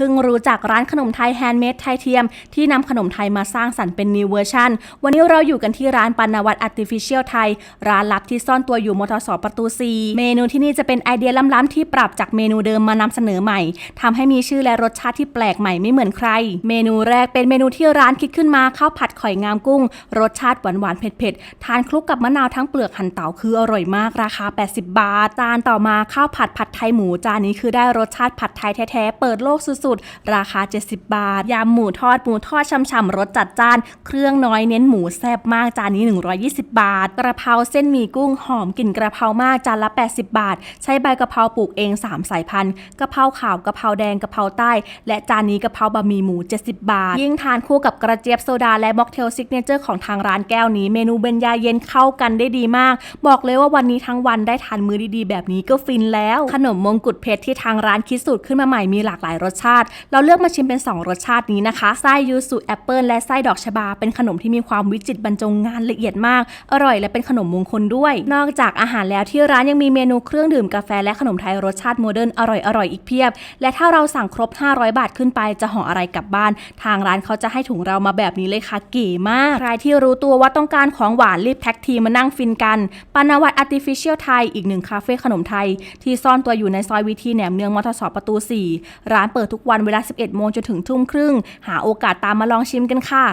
เพิ่งรู้จักร้านขนมไทยแฮนด์เมดไทยเทียม ที่นำขนมไทยมาสร้างสรรค์เป็นนิวเวอร์ชันวันนี้เราอยู่กันที่ร้านปันนวัตอาร์ติฟิเชียลไทย ร้านลับที่ซ่อนตัวอยู่มทสประตู 4 เมนูที่นี่จะเป็นไอเดียล้ำๆที่ปรับจากเมนูเดิมมานำเสนอใหม่ทำให้มีชื่อและรสชาติที่แปลกใหม่ไม่เหมือนใคร เมนูแรกเป็นเมนูที่ร้านคิดขึ้นมาข้าวผัดข่อยงามกุ้ง รสชาติหวานๆเผ็ดๆทานคลุกกับมะนาวทั้งเปลือกหั่นเต๋าคืออร่อยมากราคา 80 บาทจานต่อมาข้าวผัดผัดไทยหมูจานนี้คือได้รสชาติผัดไทยแท้ๆเปิดโลกสุดๆราคา 70 บาท ยำหมูทอด หมูทอดช่ำๆรสจัดจ้าน เครื่องน้อยเน้นหมูแซ่บมากจานนี้ 120 บาท กระเพราเส้นหมี่กุ้งหอมกลิ่นกระเพรามากจานละ 80 บาท ใช้ใบกระเพราปลูกเอง 3 สายพันธุ์กระเพราขาวกระเพราแดงกระเพราใต้ และจานนี้กระเพราบะหมี่หมู 70 บาท ยิ่งทานคู่กับกระเจี๊ยบโซดาและม็อกเทลซิกเนเจอร์ของทางร้านแก้วนี้ เมนูเบญญาเย็นเข้ากันได้ดีมาก บอกเลยว่าวันนี้ทั้งวันได้ทานมื้อดีๆ แบบนี้ก็ฟินแล้ว ขนมมงกุฎเพชรที่ทางร้านคิดสูตรขึ้นมาใหม่มีหลากหลายรสชาติเราเลือกมาชิมเป็น 2 รสชาตินี้นะคะ ไส้ยูสุแอปเปิลและไส้ดอกชบา เป็นขนมที่มีความวิจิตรบรรจงงานละเอียดมาก อร่อยและเป็นขนมมงคลด้วย นอกจากอาหารแล้วที่ร้านยังมีเมนูเครื่องดื่มกาแฟและขนมไทยรสชาติโมเดิร์นอร่อยๆอีกเพียบ และถ้าเราสั่งครบ 500 บาทขึ้นไปจะห่ออะไรกลับบ้าน ทางร้านเขาจะให้ถุงเรามาแบบนี้เลยค่ะเก๋มาก ใครที่รู้ตัวว่าต้องการของหวานรีบแท็กทีมมานั่งฟินกันปานวัตอาร์ติฟิเชียลไทยอีกหนึ่งคาเฟ่ขนมไทย ที่ซ่อนตัวอยู่ในซอยวิธีแหนมเนืองมทสประตู 4 ร้านเปิดทุกทุกวันเวลา 11 โมงจนถึงทุ่มครึ่ง หาโอกาสตามมาลองชิมกันค่ะ